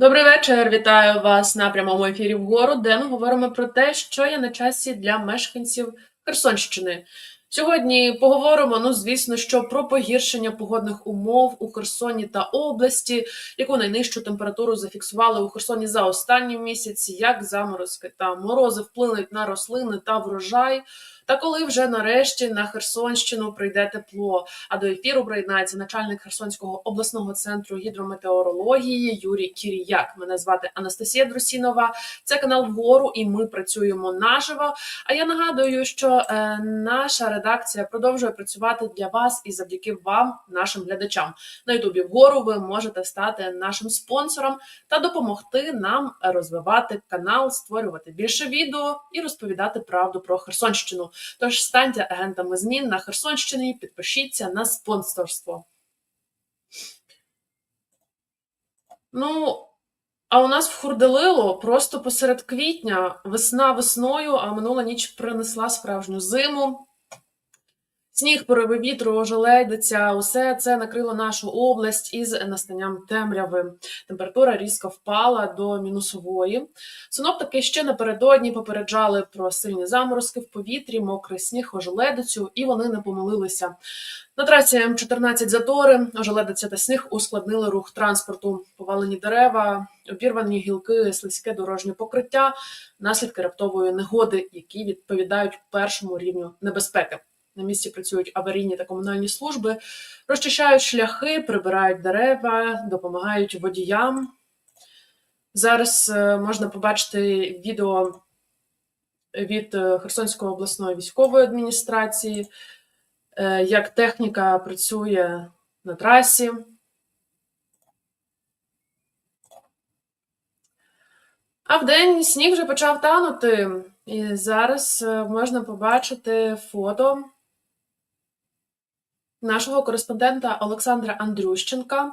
Добрий вечір. Вітаю вас на прямому ефірі вгору, де ми говоримо про те, що є на часі для мешканців Херсонщини. Сьогодні поговоримо, ну звісно, що про погіршення погодних умов у Херсоні та області, яку найнижчу температуру зафіксували у Херсоні за останні місяці, як заморозки та морози вплинуть на рослини та врожай. Та коли вже нарешті на Херсонщину прийде тепло. А до ефіру приєднається начальник Херсонського обласного центру гідрометеорології Юрій Кіріяк. Мене звати Анастасія Друсінова. Це канал вгору, і ми працюємо наживо. А я нагадую, що е, наша редакція продовжує працювати для вас і завдяки вам, нашим глядачам. На Ютубі вгору ви можете стати нашим спонсором та допомогти нам розвивати канал, створювати більше відео і розповідати правду про Херсонщину. Тож станьте агентами змін на Херсонщині, підпишіться на спонсорство. Ну, а у нас в Хурделило просто посеред квітня, весна весною, а минула ніч принесла справжню зиму. Сніг, пориви вітру, ожеледиця, усе це накрило нашу область із настанням темряви. Температура різко впала до мінусової. Синоптики ще напередодні попереджали про сильні заморозки в повітрі, мокрий сніг, ожеледицю, і вони не помилилися. На трасі М14 затори, ожеледиця та сніг ускладнили рух транспорту, повалені дерева, обірвані гілки, слизьке дорожнє покриття, наслідки раптової негоди, які відповідають першому рівню небезпеки. На місці працюють аварійні та комунальні служби, розчищають шляхи, прибирають дерева, допомагають водіям. Зараз е, можна побачити відео від е, Херсонської обласної військової адміністрації, е, як техніка працює на трасі. А вдень сніг вже почав танути, і зараз можна побачити фото нашого кореспондента Олександра Андрющенка.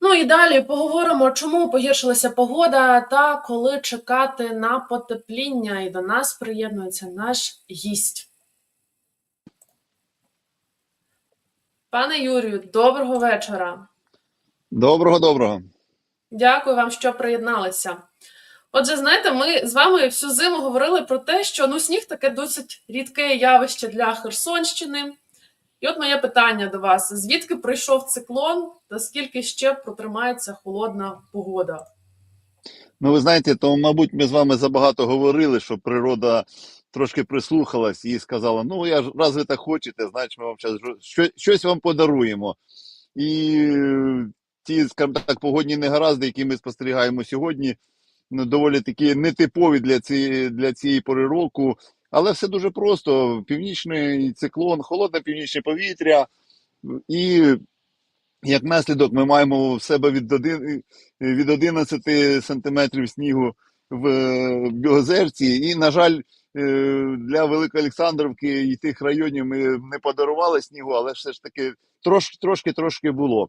Ну і далі поговоримо, чому погіршилася погода та коли чекати на потепління. І до нас приєднується наш гість. Пане Юрію, доброго вечора. Доброго, доброго. Дякую вам, що приєдналися. Отже, знаєте, ми з вами всю зиму говорили про те, що ну, сніг таке досить рідке явище для Херсонщини. І от моє питання до вас: звідки прийшов циклон, та скільки ще протримається холодна погода? Ну, ви знаєте, то, мабуть, ми з вами забагато говорили, що природа трошки прислухалась і сказала: ну, я ж раз ви так хочете, значить, ми вам щас що, щось вам подаруємо. І ті, скажімо так, погодні негаразди, які ми спостерігаємо сьогодні, ну, доволі такі нетипові для цієї, для цієї пори року. Але все дуже просто: північний циклон, холодне північне повітря, і як наслідок ми маємо в себе від, один, від 11 сантиметрів снігу в Білозерці. І, на жаль, е, для Великої Олександрівки і тих районів ми не подарували снігу, але все ж таки трошки трошки трошки було.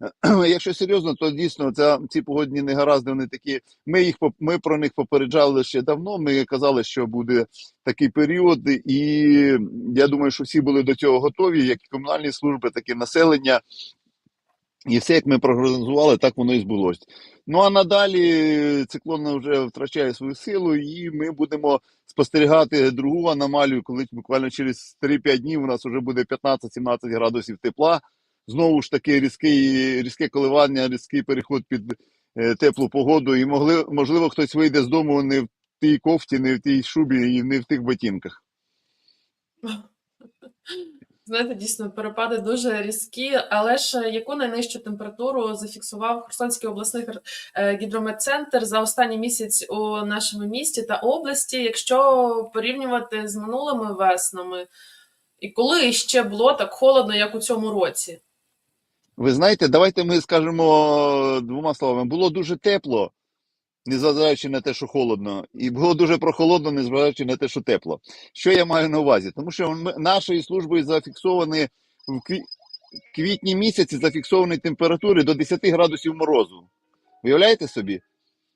Якщо серйозно, то дійсно ця ці погодні негаразди вони такі. Ми їх ми про них попереджали ще давно. Ми казали, що буде такий період, і я думаю, що всі були до цього готові, як і комунальні служби, так і населення. І все, як ми прогнозували, так воно і збулось. Ну а надалі циклон вже втрачає свою силу, і ми будемо спостерігати другу аномалію, коли буквально через 3-5 днів у нас вже буде 15-17 градусів тепла. Знову ж таки, різкий, різке коливання, різкий переход під е, теплу погоду. І могли, можливо, хтось вийде з дому не в тій кофті, не в тій шубі і не в тих ботинках. Знаєте, дійсно перепади дуже різкі, але ж яку найнижчу температуру зафіксував Херсонський обласний е, гідрометцентр за останній місяць у нашому місті та області, якщо порівнювати з минулими веснами, і коли ще було так холодно, як у цьому році? Ви знаєте, давайте ми скажемо двома словами: було дуже тепло, незважаючи на те, що холодно, і було дуже прохолодно, незважаючи на те, що тепло. Що я маю на увазі? Тому що ми, нашою службою зафіксовані в квітні місяці зафіксовані температури до 10 градусів морозу. Уявляєте собі?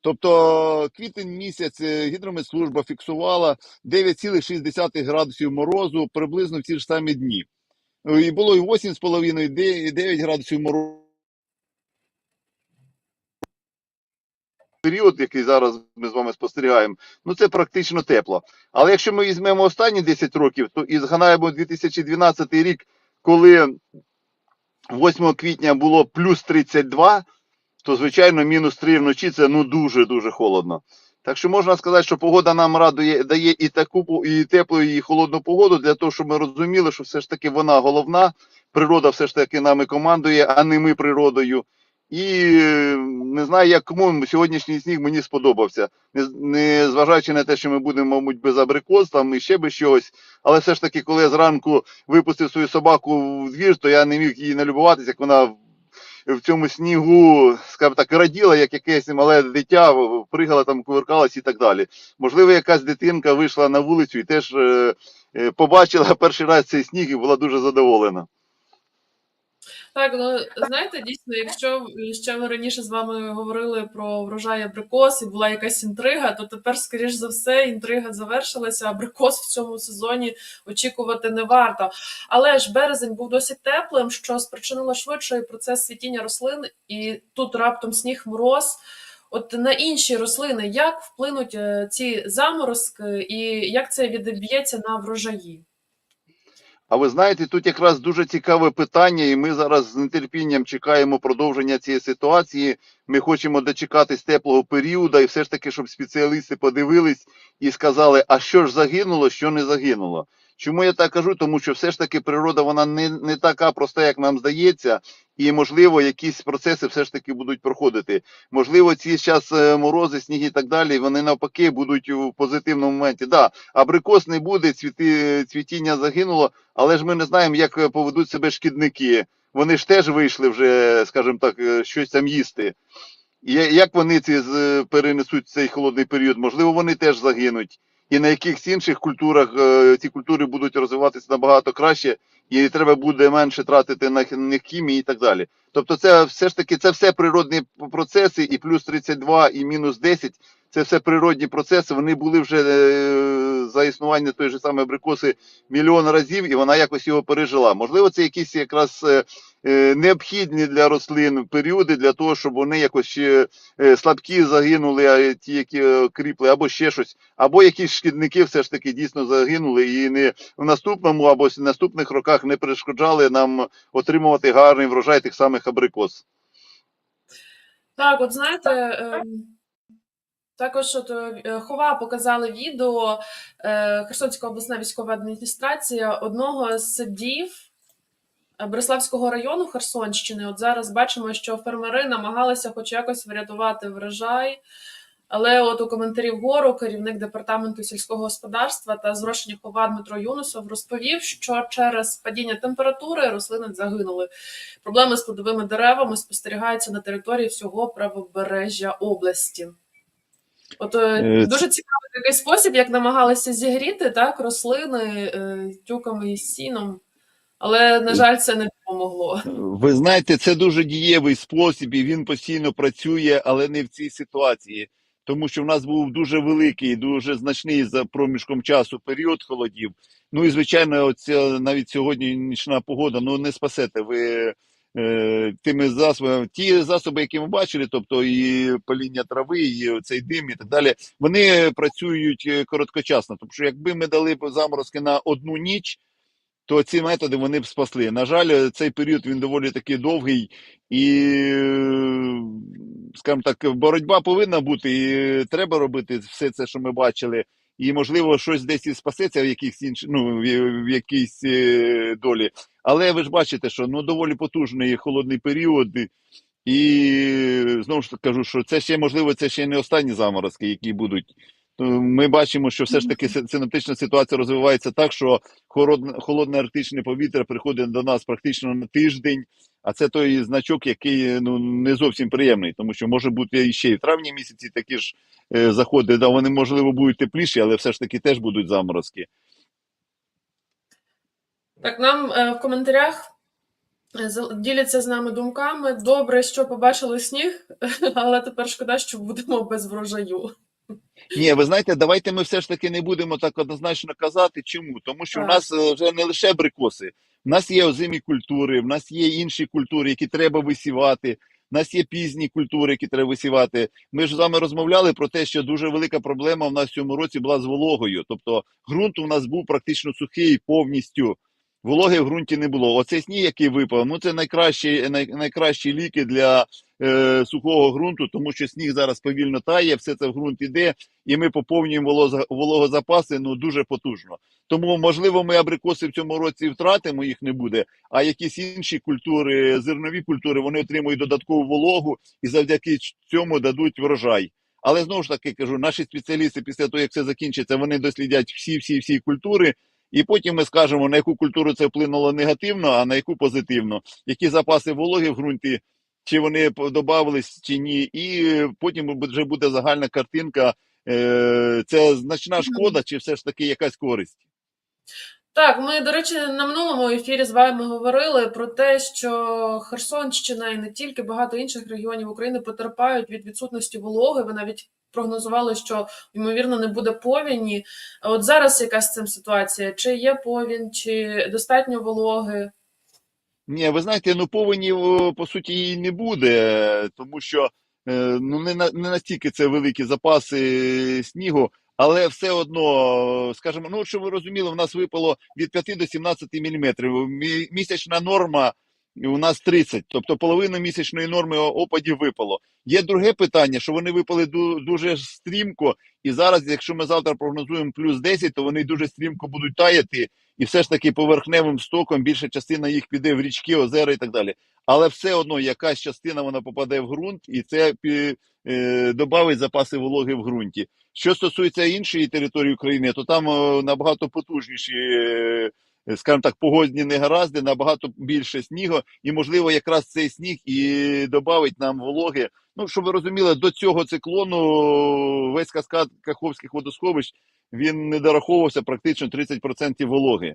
Тобто квітень місяць е, гідрометслужба фіксувала 9,6 градусів морозу приблизно в ті ж самі дні. І було і 8,5, і 9 градусів морозу. період, який зараз ми з вами спостерігаємо, ну це практично тепло. Але якщо ми візьмемо останні 10 років, то і згадаємо 2012 рік, коли 8 квітня було плюс 32, то звичайно мінус 3 вночі це ну дуже дуже холодно. Так що можна сказати, що погода нам радує дає і таку і теплу, і холодну погоду для того, щоб ми розуміли, що все ж таки вона головна. Природа все ж таки нами командує, а не ми природою. І не знаю, як кому сьогоднішній сніг мені сподобався. Не, не зважаючи на те, що ми будемо, мабуть, без абрикос, там і ще без чогось. Але все ж таки, коли я зранку випустив свою собаку в двір, то я не міг її налюбуватися, як вона в- цьому снігу, скажімо так, раділа, як якесь мале дитя, пригала там, кувиркалась і так далі. Можливо, якась дитинка вийшла на вулицю і теж е, е, побачила перший раз цей сніг і була дуже задоволена. Так, ну знаєте, дійсно, якщо ще ми раніше з вами говорили про врожай абрикос і була якась інтрига, то тепер, скоріш за все, інтрига завершилася. Абрикос в цьому сезоні очікувати не варто. Але ж березень був досить теплим, що спричинило швидший процес світіння рослин, і тут раптом сніг мороз. От на інші рослини як вплинуть е, ці заморозки, і як це відб'ється на врожаї? А ви знаєте, тут якраз дуже цікаве питання, і ми зараз з нетерпінням чекаємо продовження цієї ситуації. Ми хочемо дочекатись теплого періоду, і все ж таки, щоб спеціалісти подивились і сказали, а що ж загинуло, що не загинуло. Чому я так кажу? Тому що все ж таки природа вона не, не така проста, як нам здається, і можливо, якісь процеси все ж таки будуть проходити. Можливо, ці зараз морози, сніги і так далі, вони навпаки будуть у позитивному моменті. Да, абрикос не буде, цвіти, цвітіння загинуло, але ж ми не знаємо, як е, поведуть себе шкідники. Вони ж теж вийшли вже, скажімо так, е, щось там їсти. І як вони ці перенесуть цей холодний період? Можливо, вони теж загинуть. І на якихось інших культурах е, ці культури будуть розвиватися набагато краще, і треба буде менше тратити на них хімії і так далі. Тобто, це все ж таки це все природні процеси, і плюс 32, і мінус 10 це все природні процеси. Вони були вже е, за існування тої ж самої абрикоси мільйон разів, і вона якось його пережила. Можливо, це якісь якраз е, е, необхідні для рослин періоди для того, щоб вони якось е, слабкі загинули, а ті, які е, кріпли, або ще щось, або якісь шкідники все ж таки дійсно загинули, і не в наступному або в наступних роках не перешкоджали нам отримувати гарний врожай тих самих абрикос. Так, от знаєте, ем, також от е, Хова показали відео е, Херсонська обласна військова адміністрація одного з садів е, Береславського району Херсонщини. От зараз бачимо, що фермери намагалися хоч якось врятувати врожай. Але от у коментарі вгору керівник департаменту сільського господарства та зрошення хова Дмитро Юнусов розповів, що через падіння температури рослини загинули. Проблеми з плодовими деревами спостерігаються на території всього правобережжя області. От е, Е, дуже цікавий такий спосіб, як намагалися зігріти так, рослини е, тюками і сіном, але, на жаль, це не допомогло. Ви знаєте, це дуже дієвий спосіб, і він постійно працює, але не в цій ситуації. Тому що в нас був дуже великий, дуже значний за проміжком часу період холодів. Ну і звичайно, оця навіть сьогодні нічна погода. Ну не спасете ви тими засобами. Ті засоби, які ми бачили, тобто і паління трави, і цей дим, і так далі, вони працюють е, короткочасно. Тому що якби ми дали заморозки на одну ніч то ці методи вони б спасли. На жаль, цей період він доволі таки довгий, і, е, скажімо так, боротьба повинна бути, і треба робити все це, що ми бачили. І, можливо, щось десь і спасеться в якихось інших, ну, в, в якійсь е, долі. Але ви ж бачите, що ну доволі потужний холодний період. І знову ж таки кажу, що це ще можливо, це ще не останні заморозки, які будуть. Ми бачимо, що все ж таки си- синоптична ситуація розвивається так, що холодне, арктичне повітря приходить до нас практично на тиждень. А це той значок, який ну не зовсім приємний, тому що може бути і ще і в травні місяці такі ж е, заходи. Да, вони можливо будуть тепліші, але все ж таки теж будуть заморозки. Так, нам е, в коментарях е, діляться з нами думками. Добре, що побачили сніг, але тепер шкода, що будемо без врожаю. Ні, ви знаєте, давайте ми все ж таки не будемо так однозначно казати. Чому? Тому що в нас е, вже не лише абрикоси, в нас є озимі культури, в нас є інші культури, які треба висівати. У нас є пізні культури, які треба висівати. Ми ж з вами розмовляли про те, що дуже велика проблема в нас в цьому році була з вологою. Тобто ґрунт у нас був практично сухий повністю. Вологи в ґрунті не було. Оцей сніг, який випав, ну це найкращі, най, найкращі ліки для е, сухого ґрунту, тому що сніг зараз повільно тає, все це в ґрунт іде, і ми поповнюємо вологозапаси ну дуже потужно. Тому, можливо, ми абрикоси в цьому році втратимо, їх не буде. А якісь інші культури, зернові культури, вони отримують додаткову вологу і завдяки цьому дадуть врожай. Але знову ж таки кажу, наші спеціалісти після того, як це закінчиться, вони дослідять всі, всі, всі культури. І потім ми скажемо, на яку культуру це вплинуло негативно, а на яку позитивно, які запаси вологи в ґрунті, чи вони додавались, чи ні. І потім вже буде загальна картинка. е, Це значна шкода, чи все ж таки якась користь. Так, ми, до речі, на минулому ефірі з вами говорили про те, що Херсонщина і не тільки багато інших регіонів України потерпають від відсутності вологи. Ви навіть прогнозували, що ймовірно не буде повіні. А От зараз яка з цим ситуація? Чи є повінь, чи достатньо вологи? Ні, ви знаєте, ну повені по суті її не буде, тому що е, ну не не настільки це великі запаси снігу, але все одно, скажімо, ну щоб ви розуміли, в нас випало від 5 до 17 міліметрів. Місячна норма у нас 30, тобто половина місячної норми опадів випало. Є друге питання, що вони випали дуже стрімко, і зараз, якщо ми завтра прогнозуємо плюс 10, то вони дуже стрімко будуть таяти і все ж таки поверхневим стоком більша частина їх піде в річки, озера і так далі. Але все одно якась частина вона попаде в ґрунт, і це е, додавить запаси вологи в ґрунті. Що стосується іншої території України, то там е, набагато потужніші, е, скажімо так, погодні негаразди, набагато більше снігу, і можливо, якраз цей сніг і додавить нам вологи. Ну, щоб ви розуміли, до цього циклону весь каскад Каховських водосховищ він не дораховувався практично 30% вологи.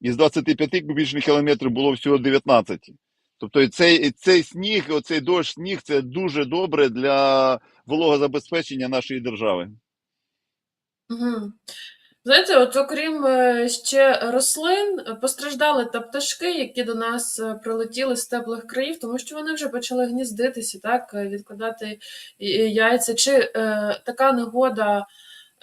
Із 25 кубічних кілометрів було всього 19. Тобто цей, цей сніг, оцей дощ сніг це дуже добре для вологозабезпечення нашої держави. Угу. Знаєте, от окрім е, ще рослин, е, постраждали та пташки, які до нас е, прилетіли з теплих країв, тому що вони вже почали гніздитися, так, відкладати яйця. Чи е, така негода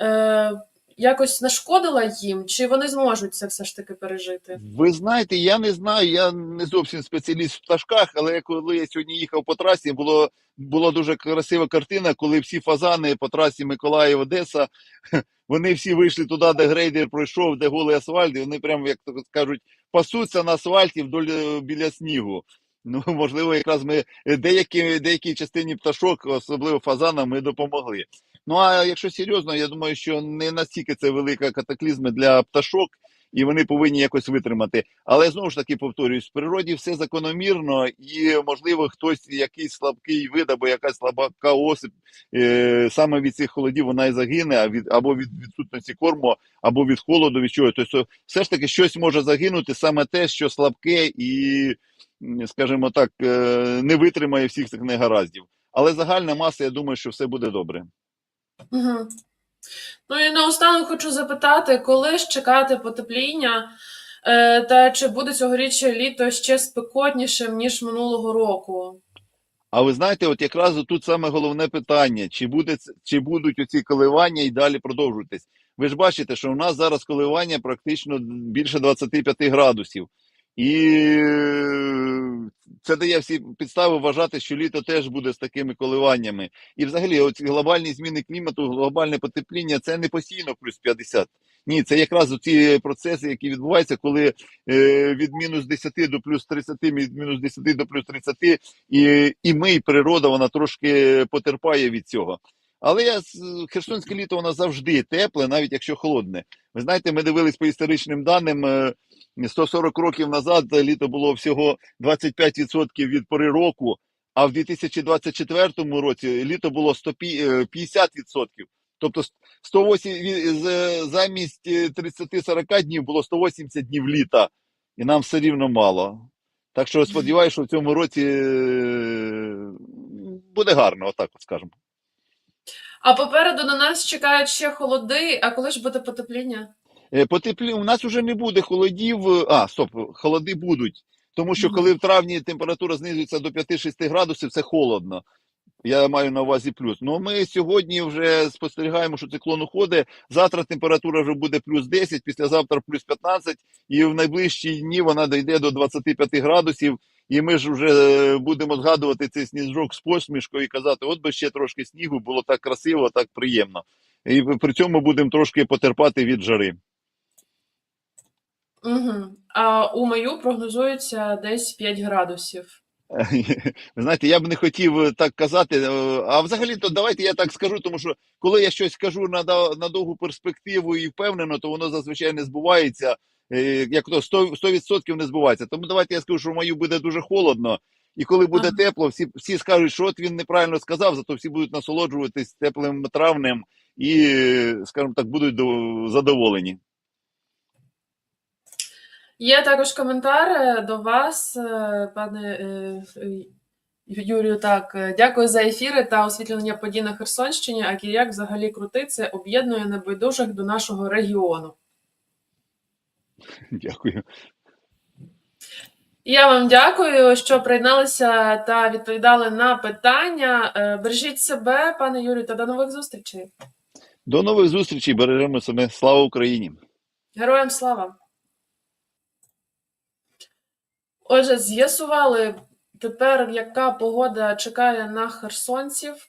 е, якось нашкодила їм, чи вони зможуть це все ж таки пережити? Ви знаєте, я не знаю, я не зовсім спеціаліст в пташках, але коли я сьогодні їхав по трасі, було, була дуже красива картина, коли всі фазани по трасі Миколаїв Одеса, вони всі вийшли туди, де грейдер пройшов, де голий асфальт, і вони прямо, як кажуть, пасуться на асфальті вдоль е, біля снігу. Ну, можливо, якраз ми е, деякі, деякій частині пташок, особливо фазанам, ми допомогли. Ну а якщо серйозно, я думаю, що не настільки це велика катаклізми для пташок, і вони повинні якось витримати. Але знову ж таки повторюсь, в природі все закономірно, і можливо хтось якийсь слабкий вид або якась слабка осип е, саме від цих холодів вона і загине, а від або від відсутності корму, або від холоду, від чого. Тобто, все ж таки щось може загинути саме те, що слабке і, скажімо так, е, не витримає всіх цих негараздів. Але загальна маса, я думаю, що все буде добре. Угу. Ну і наостанок хочу запитати, коли ж чекати потепління, е, та чи буде цьогоріч літо ще спекотнішим, ніж минулого року? А ви знаєте, от якраз тут саме головне питання: чи буде чи будуть оці коливання і далі продовжуватись? Ви ж бачите, що у нас зараз коливання практично більше 25 градусів, і е, це дає всі підстави вважати, що літо теж буде з такими коливаннями. І взагалі, оці глобальні зміни клімату, глобальне потепління це не постійно плюс 50. Ні, це якраз ці процеси, які відбуваються, коли е, від мінус 10 до плюс 30, від мінус 10 до плюс 30, і, і ми, і природа, вона трошки потерпає від цього. Але я херсонське літо воно завжди тепле, навіть якщо холодне. Ви знаєте, ми дивились по історичним даним. Е, 140 років назад літо було всього 25% від пори року, а в 2024 році літо було 150%. Тобто 108, замість е, 30-40 днів було 180 днів літа, і нам все рівно мало. Так що сподіваюся, що в цьому році е, буде гарно, отак от скажемо. А попереду на нас чекають ще холоди, а коли ж буде потепління? Е, Потеплі... У нас вже не буде холодів. е, А, стоп, холоди будуть. Тому що коли в травні температура знизується до 5-6 градусів, це холодно. Я маю на увазі плюс. Ну ми сьогодні вже спостерігаємо, що циклон уходить. Завтра температура вже буде плюс 10, післязавтра плюс 15, і в найближчі дні вона дійде до 25 градусів. І ми ж вже е, будемо згадувати цей сніжок з посмішкою і казати: от би ще трошки снігу, було так красиво, так приємно. І при цьому будемо трошки потерпати від жари. Угу. А у маю прогнозується десь 5 градусів. Ви знаєте, я б не хотів е, так казати. е, А взагалі, то давайте я так скажу, тому що коли я щось кажу на, на довгу перспективу і впевнено, то воно зазвичай не збувається. е, Як то 100%, 100% не збувається. Тому давайте я скажу, що в маю буде дуже холодно. І коли буде Ага. тепло, всі, всі скажуть, що от він неправильно сказав, зато всі будуть насолоджуватись теплим травнем і, скажімо так, будуть до- задоволені. Є також коментар е, до вас, е, пане е, Юрію. Так, дякую за ефіри та освітлення подій на Херсонщині. А Кіряк взагалі крутий, це об'єднує небайдужих до нашого регіону. Дякую. Я вам дякую, що приєдналися та відповідали на питання. Бережіть себе, пане Юрію, та до нових зустрічей. До нових зустрічей. Бережемо себе. Слава Україні! Героям слава! Отже, з'ясували тепер, яка погода чекає на херсонців.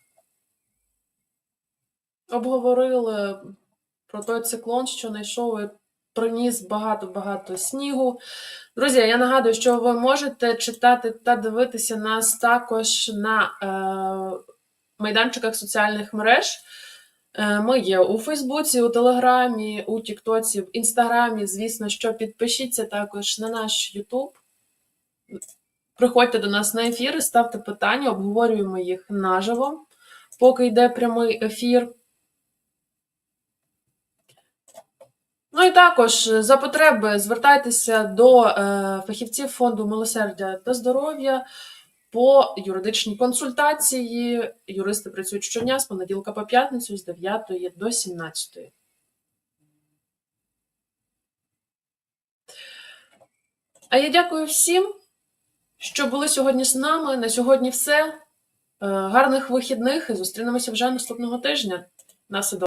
Обговорили про той циклон, що знайшов і приніс багато-багато снігу. Друзі, я нагадую, що ви можете читати та дивитися нас також на е, майданчиках соціальних мереж. Е, Ми є у Фейсбуці, у Телеграмі, у Тіктоці, в Інстаграмі. Звісно, що підпишіться також на наш Ютуб. Приходьте до нас на ефіри, ставте питання, обговорюємо їх наживо, поки йде прямий ефір. Ну і також е, за потреби звертайтеся до е, фахівців фонду милосердя та здоров'я по юридичній консультації. Юристи працюють щодня з понеділка по п'ятницю з 9 до 17. А я дякую всім, що були сьогодні з нами. На сьогодні все. Е, Гарних вихідних і зустрінемося вже наступного тижня. На.